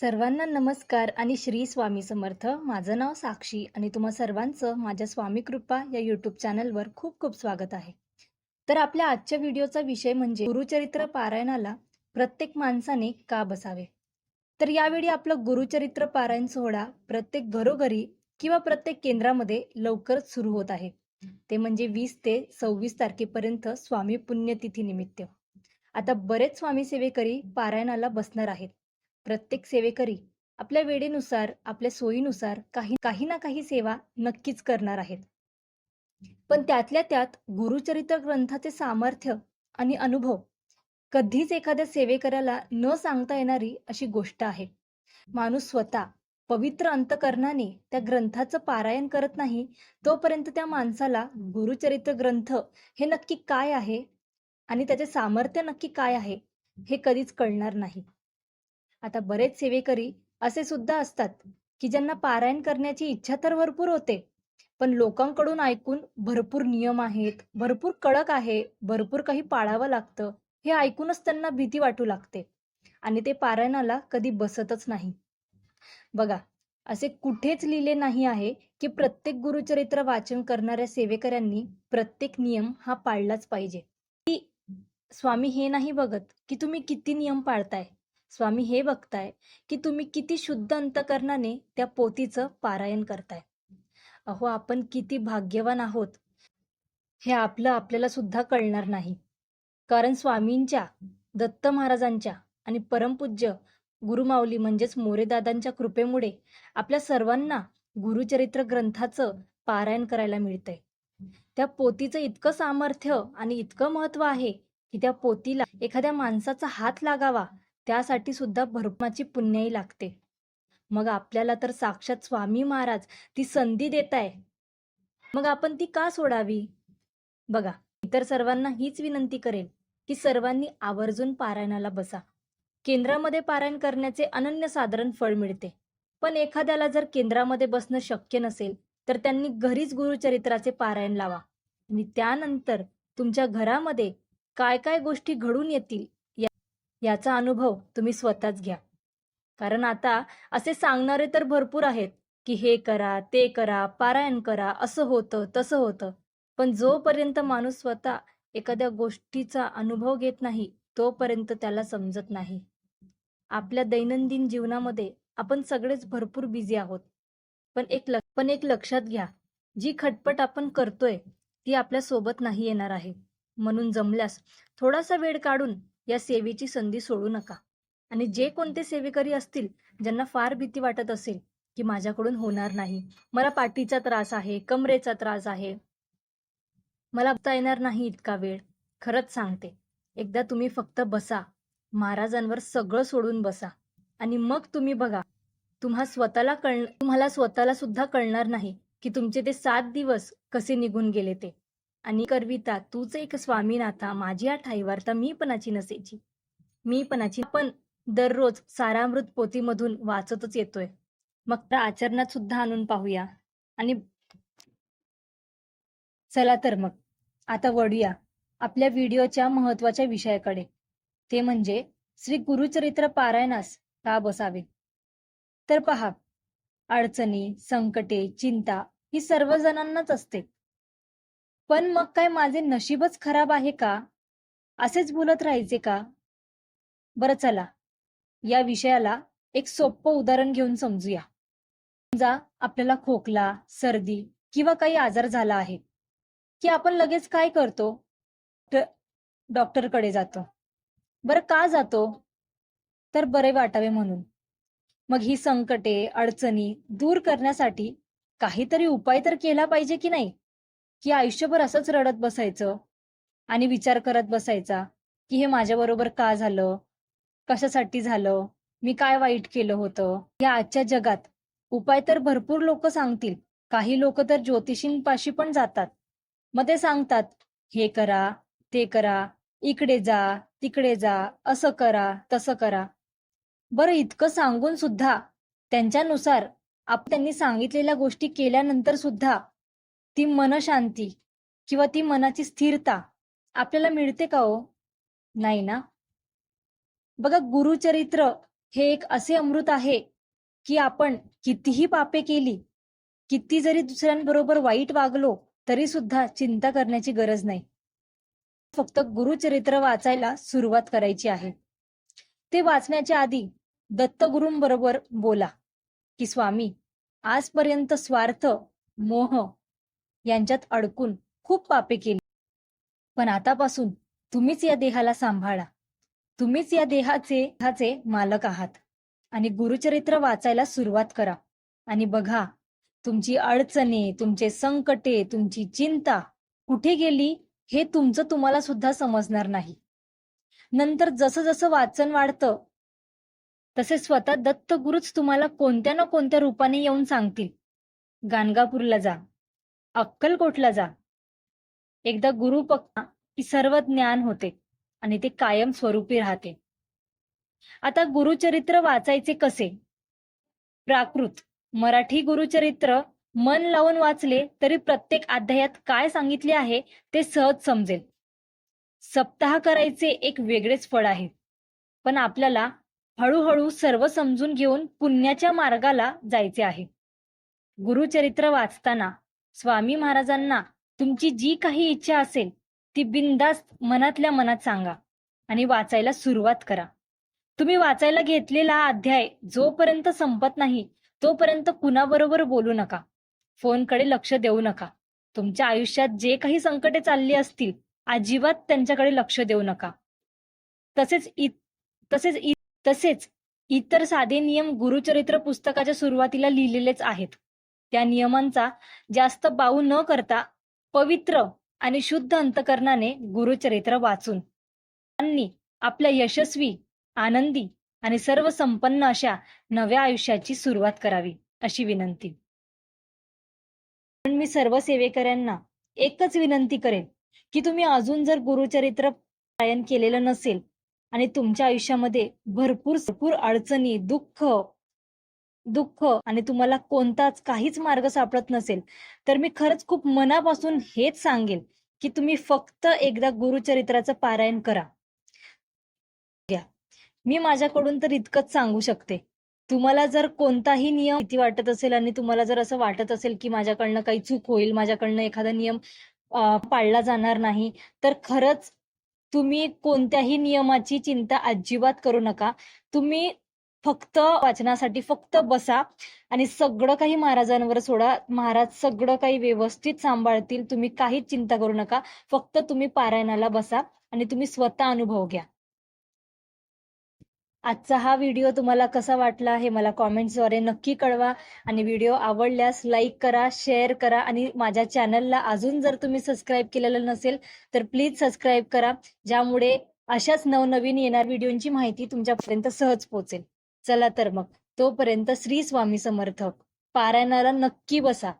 सर्वांना नमस्कार आणि श्री स्वामी समर्थ. माझं नाव साक्षी आणि तुम्हा सर्वांचं माझ्या स्वामी कृपा या यूट्यूब चॅनलवर खूप खूप स्वागत आहे. तर आपल्या आजच्या व्हिडिओचा विषय म्हणजे गुरुचरित्र पारायणाला प्रत्येक माणसाने का बसावे? तर यावेळी आपलं गुरुचरित्र पारायण सोहळा प्रत्येक घरोघरी किंवा प्रत्येक केंद्रामध्ये लवकरच सुरू होत आहे. ते म्हणजे वीस ते सव्वीस तारखेपर्यंत स्वामी पुण्यतिथी निमित्त. आता बरेच स्वामी सेवेकरी पारायणाला बसणार आहेत. प्रत्येक सेवेकरी आपल्या वेळेनुसार आपल्या सोयीनुसार काही काही ना काही सेवा नक्कीच करणार आहेत. पण त्यातल्या त्यात गुरुचरित्र ग्रंथाचे सामर्थ्य आणि अनुभव कधीच एखाद्या सेवेकऱ्याला न सांगता येणारी अशी गोष्ट आहे. माणूस स्वतः पवित्र अंतकरणाने त्या ग्रंथाचं पारायण करत नाही तोपर्यंत त्या माणसाला गुरुचरित्र ग्रंथ हे नक्की काय आहे आणि त्याचे सामर्थ्य नक्की काय आहे हे कधीच कळणार नाही. आता बरेच सेवेकरी असे सुद्धा असतात की ज्यांना पारायण करण्याची इच्छा तर भरपूर होते पण लोकांकडून ऐकून भरपूर नियम आहेत भरपूर कडक आहे भरपूर काही पाळावं लागतं हे ऐकूनच त्यांना भीती वाटू लागते. आणि ते पारायणाला कधी बसतच नाही. बघा असे कुठेच लिहिले नाही आहे की प्रत्येक गुरुचरित्र वाचन करणाऱ्या सेवेकऱ्यांनी प्रत्येक नियम हा पाळलाच पाहिजे. की स्वामी हे नाही बघत की तुम्ही किती नियम पाळताय? स्वामी हे बघताय की तुम्ही किती शुद्ध अंतकरणाने त्या पोथीचं पारायण करताय. अहो आपण किती भाग्यवान आहोत. हे आपलं आपल्याला सुद्धा कळणार नाही. कारण स्वामींच्या दत्त महाराजांच्या आणि परमपूज्य गुरुमाऊली म्हणजेच मोरेदादांच्या कृपेमुळे आपल्या सर्वांना गुरुचरित्र ग्रंथाचं पारायण करायला मिळतंय. त्या पोतीचं इतकं सामर्थ्य आणि इतकं महत्त्व आहे की त्या पोतीला एखाद्या माणसाचा हात लागावा त्यासाठी सुद्धा भरपूरची पुण्याई लागते. मग आपल्याला तर साक्षात स्वामी महाराज ती संधी देत आहे मग आपण ती का सोडावी? बघा इतर सर्वांना हीच विनंती करेल की सर्वांनी आवर्जून पारायणाला बसा. केंद्रामध्ये पारायण करण्याचे अनन्य साधारण फळ मिळते. पण एखाद्याला जर केंद्रामध्ये बसणं शक्य नसेल तर त्यांनी घरीच गुरुचरित्राचे पारायण लावा. आणि त्यानंतर तुमच्या घरामध्ये काय काय गोष्टी घडून येतील याचा अनुभव तुम्ही स्वतःच घ्या. कारण आता असे सांगणारे तर भरपूर आहेत की हे करा ते करा पारायण करा असं होतं तसं होतं. पण जोपर्यंत माणूस स्वतः एखाद्या गोष्टीचा अनुभव घेत नाही तोपर्यंत त्याला समजत नाही. आपल्या दैनंदिन जीवनामध्ये आपण सगळेच भरपूर बिझी आहोत. पण एक पण एक लक्षात घ्या जी खटपट आपण करतोय ती आपल्यासोबत नाही येणार आहे. म्हणून जमल्यास थोडासा वेळ काढून या सेवेची संधी सोडू नका. आणि जे कोणते सेवेकरी असतील ज्यांना फार भीती वाटत असेल की माझ्याकडून होणार नाही. मला पाठीचा त्रास आहे कमरेचा त्रास आहे. मला बघता येणार नाही इतका वेळ. खरंच सांगते एकदा तुम्ही फक्त बसा. महाराजांवर सगळं सोडून बसा. आणि मग तुम्ही बघा तुम्हा स्वतःला कळ तुम्हाला स्वतःला सुद्धा कळणार नाही की तुमचे ते सात दिवस कसे निघून गेले ते. आणि करविता तूच एक स्वामीनाथा माझी ठाई वार्ता मी पणाची नसेची मी पणाची पण दररोज सारामृत पोथीमधून वाचतच येतोय. मग त्या आचरणात सुद्धा आणून पाहूया. आणि चला तर मग आता वळूया आपल्या व्हिडिओच्या महत्त्वाच्या विषयाकडे. ते म्हणजे श्री गुरुचरित्र पारायणास का बसावे? तर पहा अडचणी संकटे चिंता ही सर्व जणांनाच असते. पण मग काय माझे नशीबच खराब आहे का? असेच बोलत राहायचे का? बरं चला या विषयाला एक सोपं उदाहरण घेऊन समजूया. समजा आपल्याला खोकला सर्दी किंवा काही आजार झाला आहे की आपण लगेच काय करतो? डॉक्टरकडे जातो. बरं का जातो? तर बरे वाटावे म्हणून. मग ही संकटे अडचणी दूर करण्यासाठी काहीतरी उपाय तर केला पाहिजे की नाही? की आयुष्यभर असंच रडत बसायचं आणि विचार करत बसायचा की हे माझ्याबरोबर का झालं? कशासाठी झालं? मी काय वाईट केलं होतं? या आजच्या जगात उपाय तर भरपूर लोक सांगतील. काही लोक तर ज्योतिषींपाशी पण जातात. मग ते सांगतात हे करा ते करा इकडे जा तिकडे जा असं करा तसं करा. बरं इतकं सांगून सुद्धा त्यांच्यानुसार आप त्यांनी सांगितलेल्या गोष्टी केल्यानंतर सुद्धा ती मनशांती किंवा ती मनाची स्थिरता आपल्याला मिळते का हो? नाही ना? बघा गुरुचरित्र हे एक असे अमृत आहे की आपण कितीही पापे केली किती जरी दुसऱ्यांबरोबर वाईट वागलो तरी सुद्धा चिंता करण्याची गरज नाही. फक्त गुरुचरित्र वाचायला सुरुवात करायची आहे. ते वाचण्याच्या आधी दत्तगुरूंबरोबर बोला की स्वामी आजपर्यंत स्वार्थ मोह यांच्यात अडकून खूप पापे केली. पण आतापासून तुम्हीच या देहाला सांभाळा. तुम्हीच या देहाचे देहाचे मालक आहात. आणि गुरुचरित्र वाचायला सुरुवात करा. आणि बघा तुमची अडचणे तुमचे संकटे तुमची चिंता कुठे गेली हे तुमचं तुम्हाला सुद्धा समजणार नाही. नंतर जसं जसं वाचन वाढतं तसे स्वतः दत्त गुरुच तुम्हाला कोणत्या ना कोणत्या रूपाने येऊन सांगतील. गाणगापूरला जा. अक्कलकोटला जा. एकदा गुरु पक्का की सर्व ज्ञान होते आणि ते कायम स्वरूपी राहते. आता गुरुचरित्र वाचायचे कसे? प्राकृत. मराठी गुरुचरित्र मन लावून वाचले तरी प्रत्येक अध्यायात काय सांगितले आहे ते सहज समजेल. सप्ताह करायचे एक वेगळेच फळ आहे. पण आपल्याला हळूहळू सर्व समजून घेऊन पुण्याच्या मार्गाला जायचे आहे. गुरुचरित्र वाचताना स्वामी महाराजांना तुमची जी काही इच्छा असेल ती बिनधास्त मनातल्या मनात सांगा आणि वाचायला सुरुवात करा. तुम्ही वाचायला घेतलेला हा अध्याय जोपर्यंत संपत नाही तोपर्यंत कुणाबरोबर बोलू नका. फोनकडे लक्ष देऊ नका. तुमच्या आयुष्यात जे काही संकटे चालली असतील अजिबात त्यांच्याकडे लक्ष देऊ नका. तसेच इत, तसेच इत, तसेच इतर साधे नियम गुरुचरित्र पुस्तकाच्या सुरुवातीला लिहिलेलेच आहेत. त्या नियमांचा जास्त बाऊ न करता पवित्र आणि शुद्ध अंतकरणाने गुरुचरित्र वाचून त्यांनी आपल्या यशस्वी आनंदी आणि सर्व संपन्न अशा नव्या आयुष्याची सुरुवात करावी अशी विनंती. पण मी सर्व सेवेकऱ्यांना एकच विनंती करेन की तुम्ही अजून जर गुरुचरित्र पारायण केलेलं नसेल आणि तुमच्या आयुष्यामध्ये भरपूर भरपूर अडचणी दुःख दुःख आणि तुम्हाला कोणताच काहीच मार्ग सापडत नसेल तर मी खरंच खूप मनापासून हेच सांगेन की तुम्ही फक्त एकदा गुरुचरित्राचं पारायण करा. मी माझ्याकडून तर इतकंच सांगू शकते. तुम्हाला जर कोणताही नियम भीती वाटत असेल आणि तुम्हाला जर असं वाटत असेल की माझ्याकडनं काही चूक होईल माझ्याकडनं एखादा नियम पाळला जाणार नाही तर खरंच तुम्ही कोणत्याही नियमाची चिंता अजिबात करू नका. तुम्ही फक्त वाचनासाठी फक्त बसा आणि सगळं काही महाराजांवर सोडा. महाराज सगळं काही व्यवस्थित सांभाळतील. तुम्ही काहीच चिंता करू नका. फक्त तुम्ही पारायणाला बसा आणि तुम्ही स्वतः अनुभव घ्या. आजचा हा व्हिडिओ तुम्हाला कसा वाटला हे मला कॉमेंट्सद्वारे नक्की कळवा आणि व्हिडिओ आवडल्यास लाईक करा शेअर करा आणि माझ्या चॅनलला अजून जर तुम्ही सबस्क्राईब केलेलं नसेल तर प्लीज सबस्क्राईब करा. ज्यामुळे अशाच नवनवीन येणार व्हिडिओची माहिती तुमच्यापर्यंत सहज पोहोचेल. चला तर मग. तोपर्यंत श्री स्वामी समर्थक पारायणाला नक्की बसा.